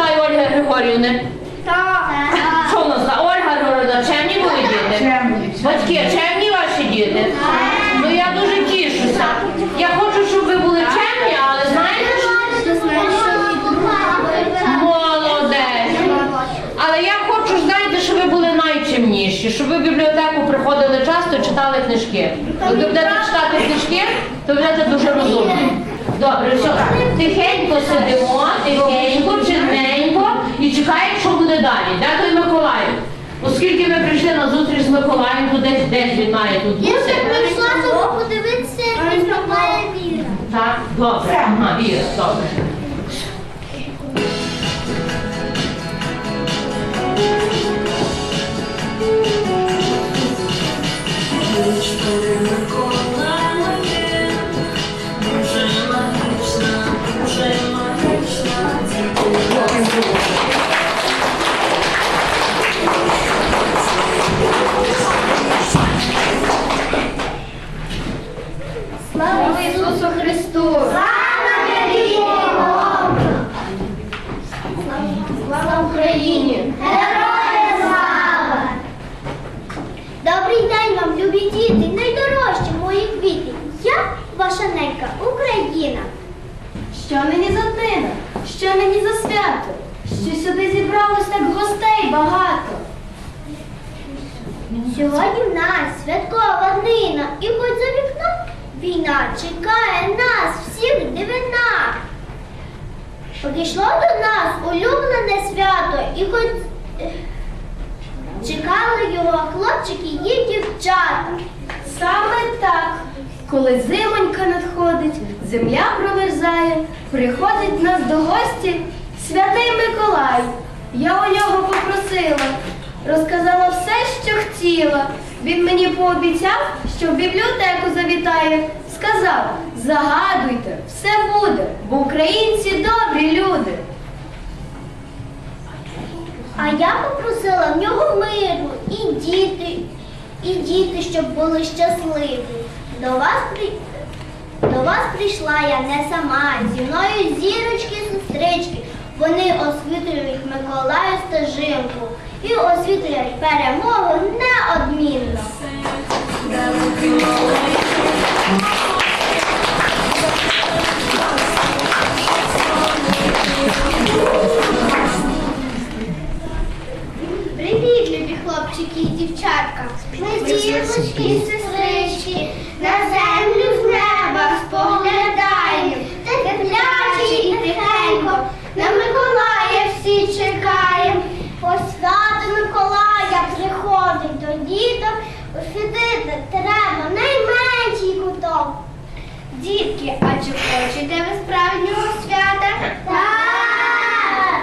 спитаю Ольги Григорівни. Так. Що в нас? та Ольга Григорівна, чемні були діти? Чемні. Батьки, чемні ваші діти? Ну я дуже тішуся. Я хочу, щоб ви були чемні, але знаєте, що? Молодець. Але я хочу, знаєте, щоб ви були найчимніші, щоб ви в бібліотеку приходили часто і читали книжки. Як ви будете читати книжки, то будете дуже розумні. Добре, все. Тихенько сидимо, тихенько, чистенько і чекаємо, що буде далі. Де той Миколаїв? Оскільки ми прийшли на зустріч з Миколаєм, то десь десь він має тут Я бути. ще прийшла, щоб подивитися, як відправляє віра. Так, добре. Ага, Віра, добре. Слава і хоч за вікном війна чекає нас всіх дивина. Прийшло до нас улюблене свято, і хоч е, чекали його хлопчики і дівчата. Саме так, коли зимонька надходить, земля промерзає, приходить нас до гості святий Миколай. Я у нього попросила, розказала все, що хотіла. Він мені пообіцяв, що в бібліотеку завітає. Сказав, загадуйте, все буде, бо українці добрі люди. А я попросила в нього миру і діти, і діти, щоб були щасливі. До вас при... До вас прийшла я не сама, зі мною зірочки, сестрички. Вони освітлюють Миколаю стежинку і освітлюють перемогу неодмінно. Привіт, любі хлопчики і дівчатка. Ми дівчатки і сестрички, на землю з неба споглядаємо. Терплячі і тихенько, на Миколая всі чекаємо. Посвята Миколая приходить до діток, освітити треба найменший куток. Дітки, а чи хочете ви справжнього свята? Так!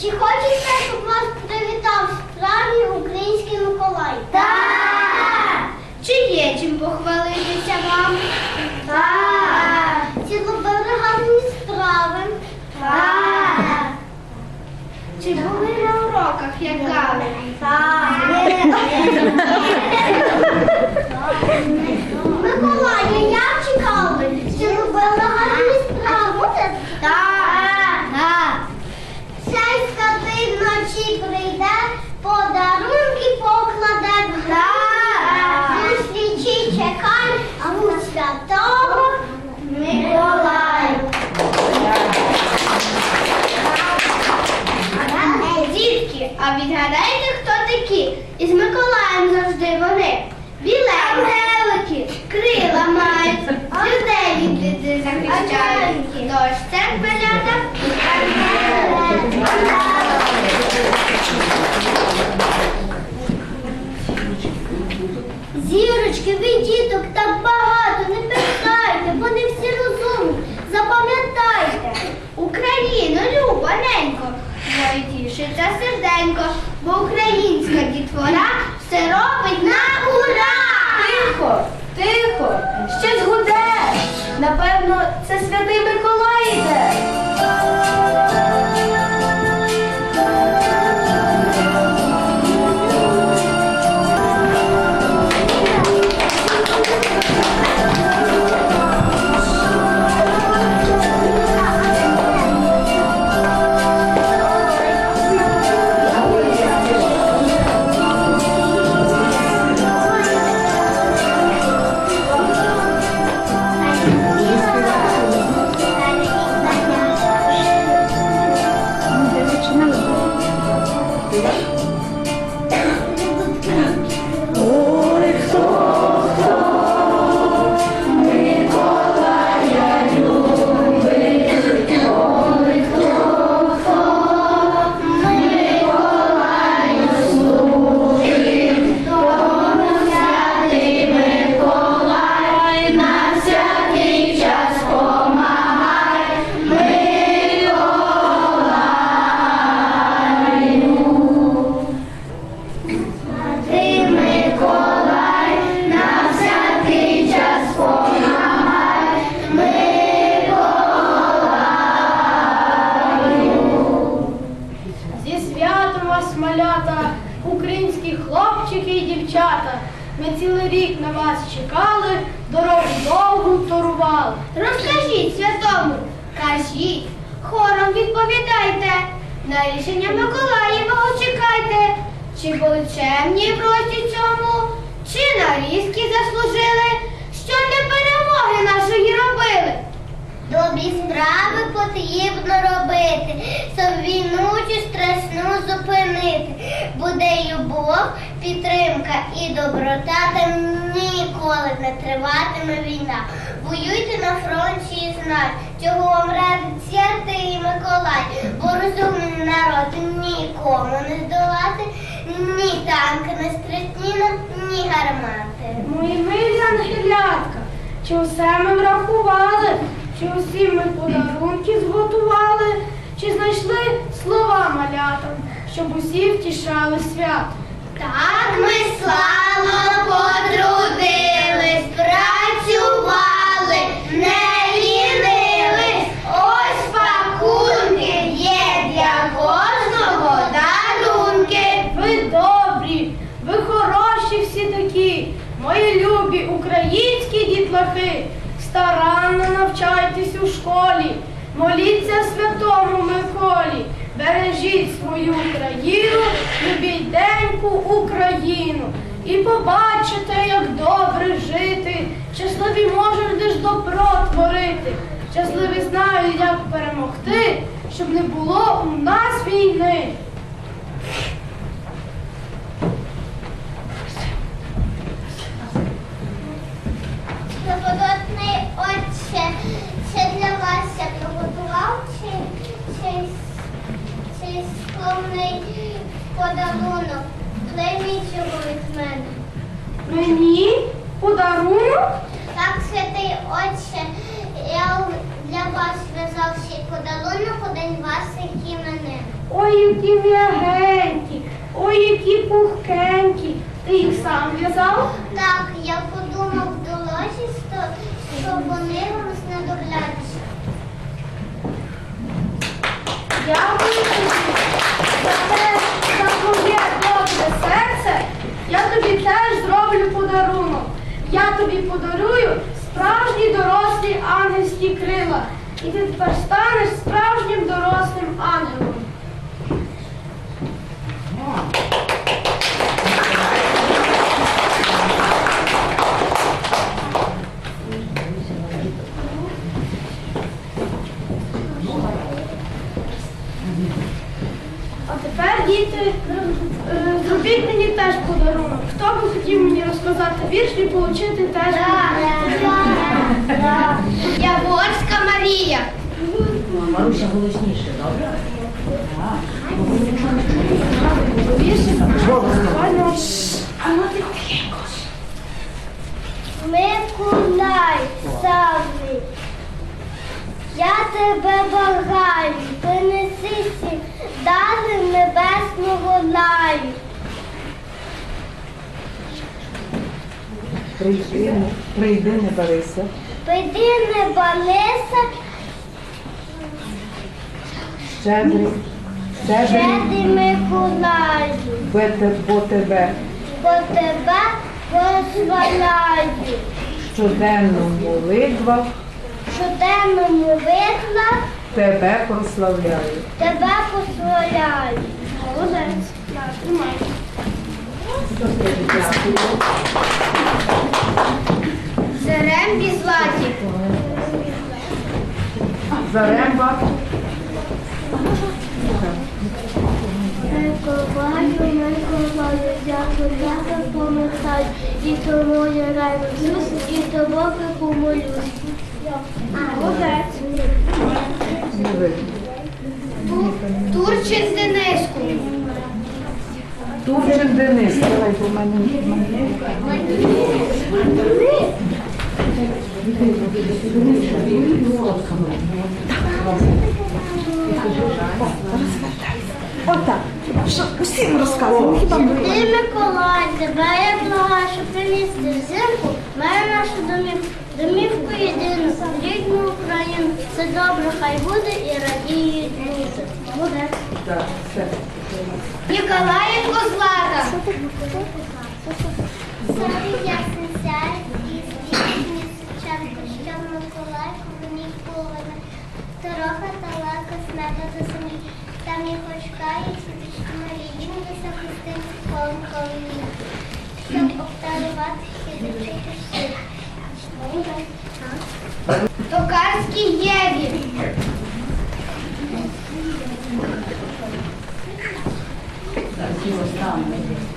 Чи хочете, щоб вас привітав справжній український Миколай? Так! Чи є чим похвалитися вам? Так! Чи зробили гарні справи? Так! Чи були на уроках, як гали? Так! Миколая, як чекали? Чи робили гарні справи? Так! Так! Цей скотин вночі прийде, подарунки покладе в град. Зустрічі чекай, а у святого Миколая. Дітки, а відгадайте, хто такі? Із Миколаєм завжди вони. Біленькі, крила мають, людей від біди захищають. Тож це малята. Зірочки, ви діток так багато, не питайте, вони всі розумні. Запам'ятайте, Україну, любо, ненько, твоє тішиться бо українська дітвора все робить на ура! Тихо, тихо, щось гуде. Напевно, це святий підтримка і доброта, та ніколи не триватиме війна. Воюйте на фронті і знай, чого вам радить святий Миколай, бо розумний народ нікому не здолати, ні танки не стрітні, ні гармати. Мої милі ангелятка, чи усе ми врахували, чи усі ми подарунки зготували, чи знайшли слова малятам, щоб усі втішали свято. Так ми славно потрудились, працювали, не лінились. Ось пакунки є для кожного дарунки. Ви добрі, ви хороші всі такі, мої любі українські дітлахи. Старанно навчайтесь у школі, моліться святому Миколі, бережіть свою країну, любіть деньку Україну. І побачите, як добре жити, щасливі можуть лиш добро творити. Щасливі знають, як перемогти, щоб не було у нас війни. Добротний отче, це для вас я приготував чи, чи, чи скромний подарунок. Прийміть його від мене. Мені подарунок? Так, святий отче, я для вас в'язав ще подарунок у день вас і мене. Ой, які м'ягенькі, ой, які пухкенькі. Ти їх сам в'язав? Так, я подумав в дорозі, що- щоб вони вам знадобляться. Дякую твоє добре серце. Я тобі теж зроблю подарунок. Я тобі подарую справжні дорослі ангельські крила. І ти тепер станеш справжнім дорослим ангелом. А тепер, діти, е, зробіть мені теж подарунок. Хто би хотів мені і отримати теж подарунок? Яворська Марія. Маруся голосніше, добре? Миколай, славний, я тебе благаю, принеси дари небесного лаю. Прийди, прийди, не барися. Прийди не балися, Щедрий, щедрий, Миколаю, бо тебе бо тебе прославляю. щоденно в молитвах Щоденному витлах тебе прославляю. тебе прославляю. Молодець. Так, тримай. Жерембі златі. Заремба, Миколаю, Миколаю, дякую, дякую, помихаю, і тому я Ісус, і того помолюсь. Молодець. Турчин Дениску. Турчин Денис. Давай, в мене Отак. Щоб усім розказували. Хіба ми? Миколай, тебе я благаю, що приніс взимку, має нашу домівку, домівку єдину, рідну Україну. Все добре, хай буде і радіють люди. Буде. Так, все. Ніколаєнко Злата. Сарі ясний сяй, і здійсні сучанку, що Миколайку мені повинна. Дорога далека, смерта до землі, там я почекаю, світочки Марії, не захистим колом щоб обдарувати всіх. Токарський Єві.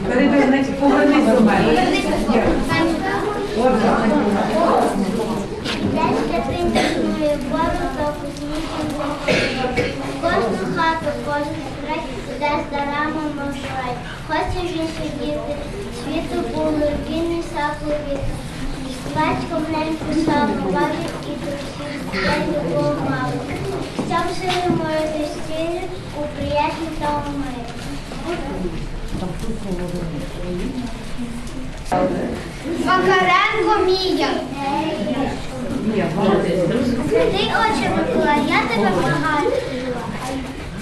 Перевернись, повернись до мене. Кожну хату, кожен край, де старами мошай. Хоче вже сидіти, світу було, він і сакові. Батьком неньку саме бачив і друзів, я любов мало. Щоб сили мої достійні у приязні та у мирі. Макаренко Мія. Святий Отче Миколай, я тебе благаю.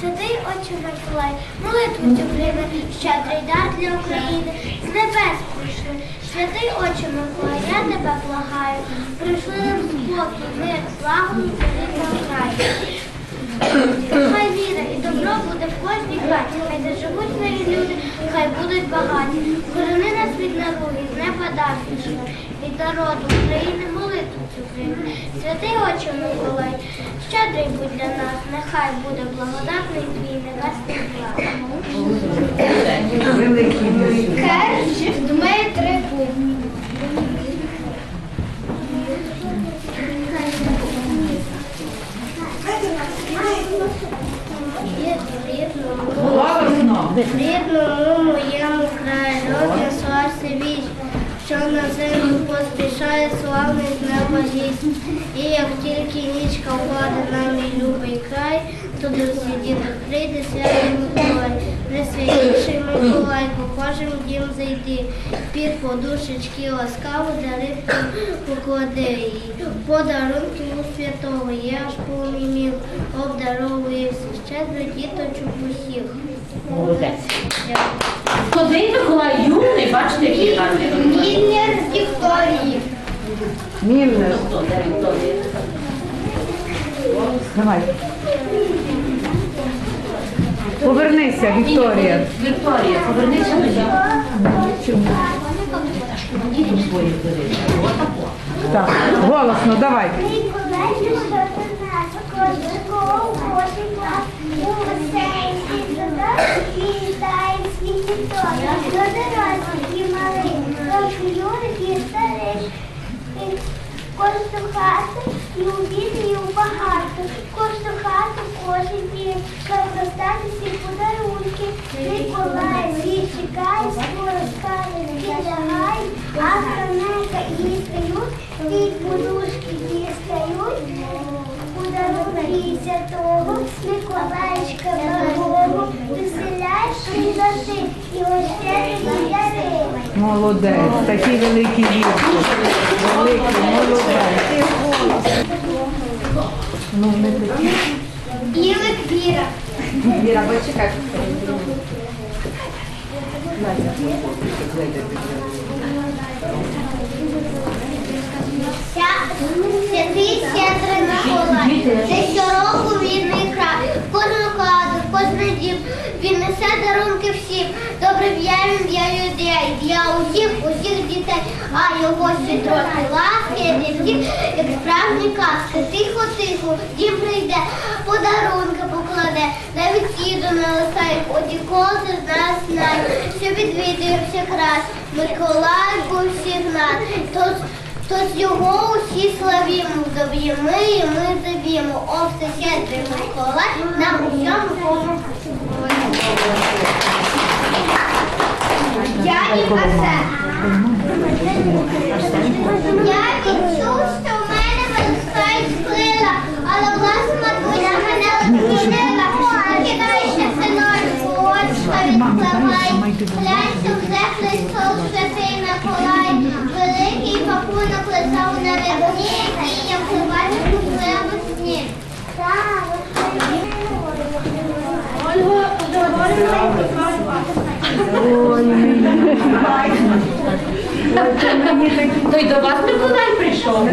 Святий Отче Миколай, молитву цю прийми, щедрий дар для України, з небес прийшли. Святий Отче Миколай, тебе благаю, прийшли нам спокій, мир, славу і край. Хай віра і добро буде в кожній хаті, хай де живуть люди, хай будуть багаті. Корони нас від наруги, з неба від народу України молитву цю прийми. Святий Отче Миколай, щедрий будь для нас, нехай буде благодатний твій небесний план. Великий досвід. Дмитрику. Голосно. Рідному моєму краю, родин слався віч, що на землю поспішає славний з неба гість. І як тільки нічка впаде на мій любий край, туди всі діти прийде святий Миколай. Присвятіший Миколай, по кожен дім зайди, під подушечки ласкаво даривки поклади їй. Подарунки у святого є аж повний обдаровує всіх щедро діточок усіх. Молодець. Куди Бачите, який гарний. Міллер Вікторії. Міллер. Давай. Повернися, Вікторія. Вікторія, повернися до нього. Так, голосно, давай. Кожну хату і у бідні, і у багату, кожну хату, кожен хай достати всі подарунки. Миколай, всі чекай, скоро скаже, не а хранека і стають, і подушки дістають. Подарунки святого, Миколаїчка дорогого, веселяєш приноси, і ощедрий дари. Молодець. Такий великий вірш. Великий, молодець. Ну, не такі. Ілик Віра. Віра, почекай. Святий щедрий Миколай, це щороку вільний край. Кожну хату, кожен дім, Він несе дарунки всім, добре в'явим для людей, для усіх, усіх дітей, а його щедроти ласки всіх, як справжні казки. Тихо, тихо, дім прийде, подарунки покладе, навіть їду на лисають, оді кожен з нас знає, що відвідує всіх раз. Миколай був всіх нас. Тож Тож його усі славімо, добрі ми, і ми заб'ємо. О, все щедрий Миколай, нам усьому помогти. Я і Арсен. Я відчув, що в мене виростають крила, але власна матуся мене відчинила. Кидайся, синочку, очка відпливай. Глянься, вже Христос, святий Миколай. Великий пакунок лежав на вікні, який я у. То й до вас Миколай прийшов.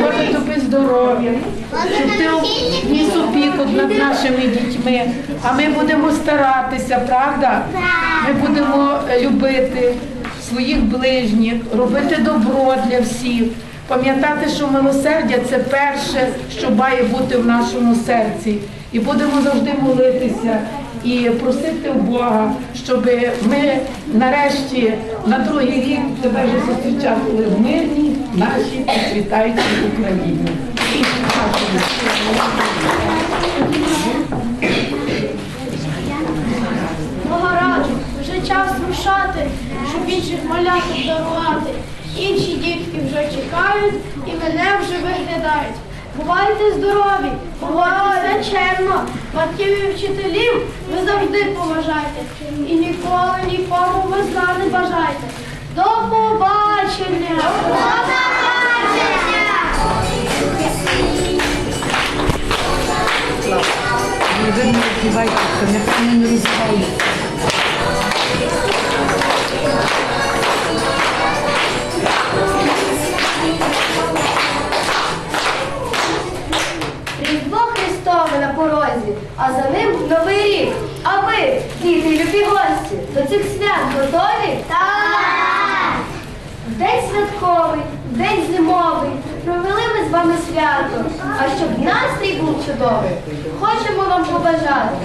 Боже, тобі здоров'я, щоб ти ніс опіку над нашими дітьми. А ми будемо старатися, правда? Ми будемо любити своїх ближніх, робити добро для всіх. Пам'ятати, що милосердя це перше, що має бути в нашому серці. І будемо завжди молитися і просити Бога, щоб ми нарешті на другий рік тебе вже зустрічали в мирній нашій процвітаючій Україні. Богораду, вже час рушати, щоб інших маляток дарувати. Інші дітки вже чекають і мене вже виглядають. Бувайте здорові, бувайте чемно, батьків і вчителів ви завжди поважайте. І ніколи нікому ви не бажайте. До побачення! До не нехай не розбавляють. Новий рік. А ви, діти і любі гості, до цих свят готові? Так! День святковий, день зимовий. Провели ми з вами свято. А щоб настрій був чудовий, хочемо вам побажати